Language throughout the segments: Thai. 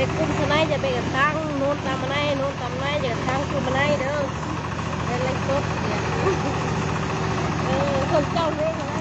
ពេលគុំស្នៃតែពេលកតាំងនោះតាមណៃនោះតាមណៃយកតាំងគុំណៃទៅពេលលេងគប់អឺខ្ញុំចង់វិញណា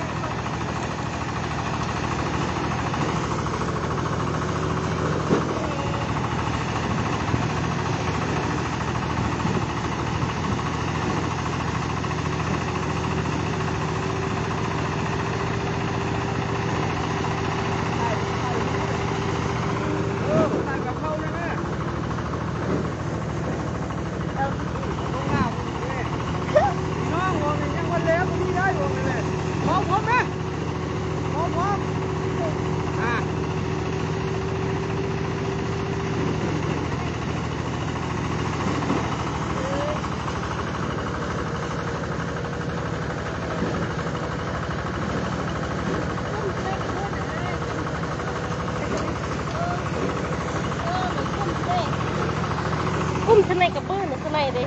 างในกระเบิ้ลนะทนายเด้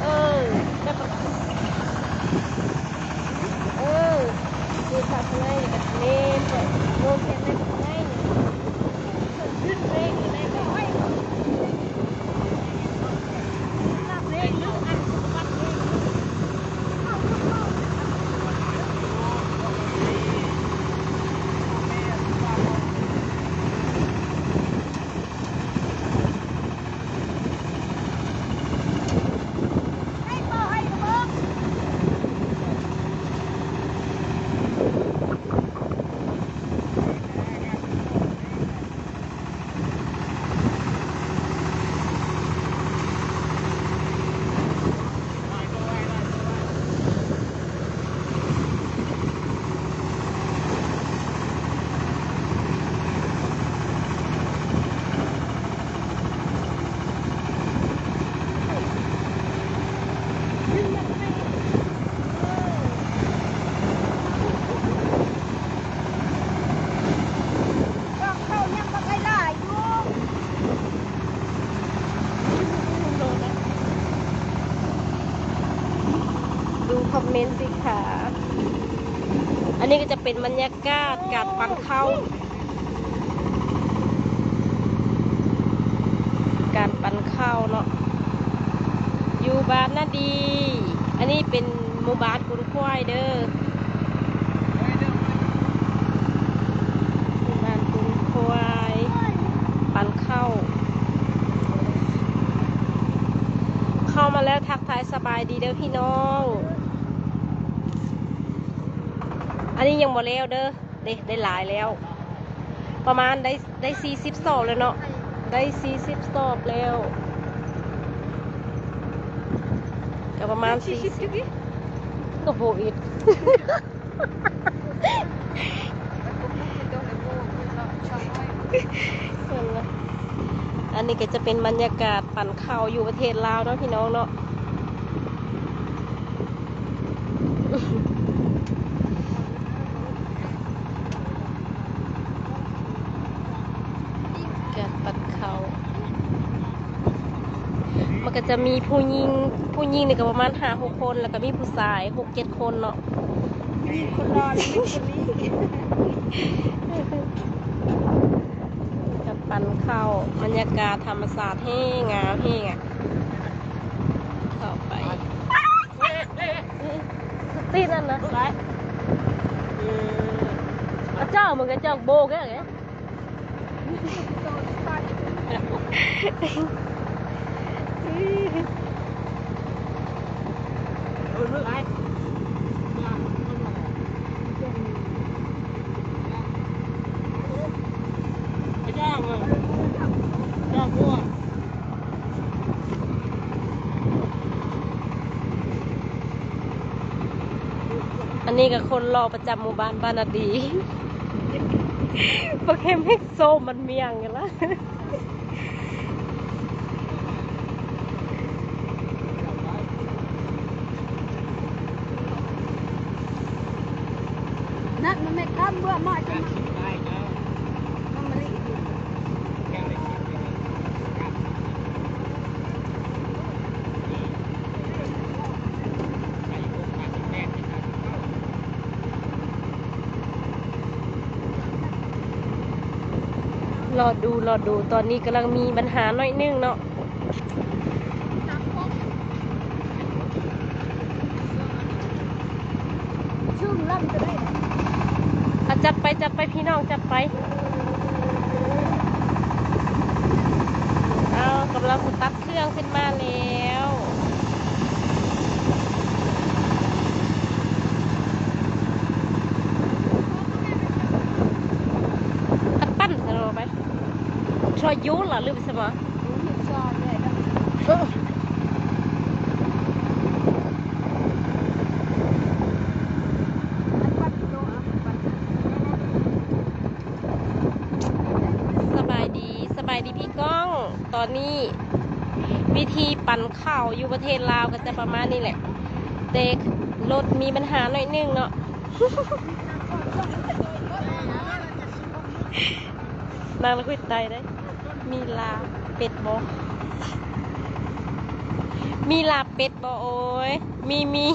เออแบบเออดูสาวทนายกับเล่นแบบโดนเสียในทนายเนี่ยขึ้นเร่งอยู่ในแบบรับเร่งลูกอันสุดปัดเร่ง ดู คอมเมนต์สิค่ะอันนี้ก็จะเป็นบรรยากาศการปั่นเข้า การปั่นข้าวเนาะอยู่บ้านนาดี อันนี้เป็นหมู่บ้านกุนควายเด้อบ้านกุนควายปั่นเข้าเข้ามาแล้วทักทายสบายดีเด้อพี่น้อง อันนี้ยังบ่แล้วเด้อได้ได้หลายแล้ว ประมาณได้ได้สี่สิบสอบแล้วเนาะได้สี่สิบสอบแล้วก็ประมาณสี่สิบก็โบอีกนั่นแหละอันนี้ก็จะเป็นบรรยากาศปั่นข้าวอยู่ประเทศลาวเนาะพี่น้องเนาะ การปั่นข้าว มันก็จะมีผู้หญิงผู้หญิงนี่ก็ประมาณห้าหกคน แล้วก็มีผู้ชายหกเจ็ดคนเนาะมีคนรอเลยมีคนนี้กับปันเข้าบรรยากาศธรรมศาสตร์แห้งงามแห้งอะเข้าไปตีนั่นนะไปเจ้ามึงก็เจ้าโบกแกไง อันนี้ก็คนรอประจำหมู่บ้านบ้านนาดีปลาเค็มเฮกโซมันเมียงกันละ นั่น มันไม่ข้ามเบื่อมาจังมาลีรอดูรอดูตอนนี้กำลังมีปัญหาหน่อยนึงเนาะชื่อล่ำจะได้ จัดไปจัดไปพี่น้องจัดไป เอากำลังสตาร์ทเครื่องขึ้นมาแล้วตัดปั้นสโลไปชอยยูเหรอลืมสมอรู้หิบซอนเลยนะ เออ อันปัดโลอันปัด สบายดีสบายดีพี่ก้อง ตอนนี้ วิธีปั่นข้าวอยู่ประเทศลาวก็จะประมาณนี้แหละแต่รถมีปัญหาหน่อยนึงเนาะนางละคุยใจได้ มีลาเป็ดบอมีลาเป็ดบอโอ้ย มีมี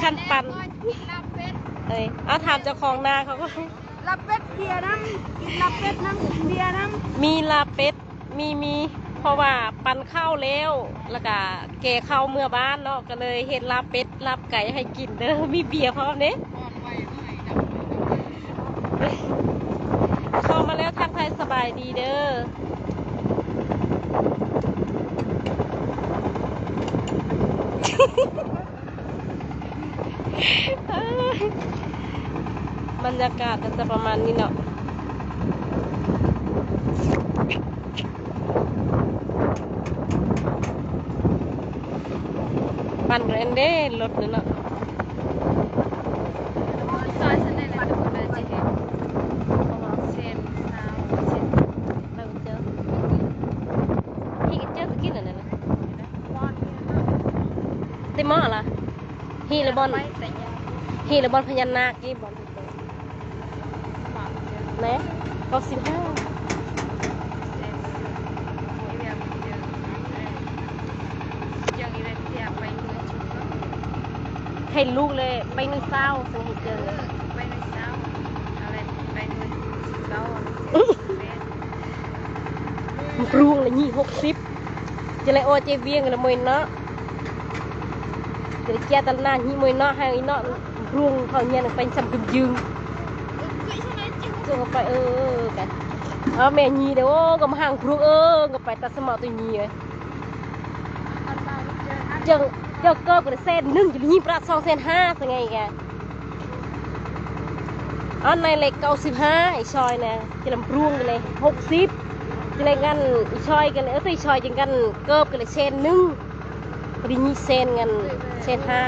คันปั่นรับเป็ดเอ้ยเอาถามเจ้าของนาเขาก็รับเป็ดเบียร์น้ำกินรับเป็ดน้ำกินเบียร์น้ำมีลาเป็ด มีมี เพราะว่าปั่นข้าวแล้ว แล้วก็แก่ข้าวเมื่อบ้านเนาะก็เลยเห็ดลาเป็ดลาบไก่ให้กินเด้อมีเบียร์พร้อมเด้เข้ามาแล้วทักทายสบายดีเด้อเอ้ยบรรยากาศก็จะประมาณนี้เนาะ ปั่นเรนเด้รถนั่นเนาะ ซอยเส้นไหนนะทุกคนเลยจะเห็นเส้นสาวเส้น เราเจอพี่ก็เจอ สกินอันนั้นนะบอลเต็มหม้อละฮีระบอลไม่แต่ยังฮีระบอลพญานาคกี่บอลถูกต้องบอลเจอนะก็สิบห้า hay luôn lê bay nơi sao xong một giờ bay nơi sao là bay nơi sao một ruộng là nhị hộp ship chỉ lại ô chơi viên là mười nó chỉ chia tan na nhị mười nó hay nó ruộng thầu nhân là bay sầm bình dương rồi phải ơ cả à, mẹ nhì đâu ô cầm hàng ruộng ơ gặp phải ta xem mọi tôi nhì rồi chừng เจ้าดยี่มวยเนาะให้อีเนาะปรุงเขาเนี่ยไปสัมผัสยืงส่งไปเออกันเอาแม่ยีเดี๋ยวก็มาห่างปรุงเออก็ไปตัดสมอตัวยีเลยเจอเจอเกิบกับเส้นหนึ่งจะยี่ประสองเส้นห้าสังไงแกอันในเล็กเก้าสิบห้าไอชอยนะจะลำรุงกันเลยหกสิบจะเลยกันไอชอยกันเลยเออตัวไอชอยจังกันเกิบกันเลยเส้นนึ่งพอดียี่เส้นกันเส้นห้า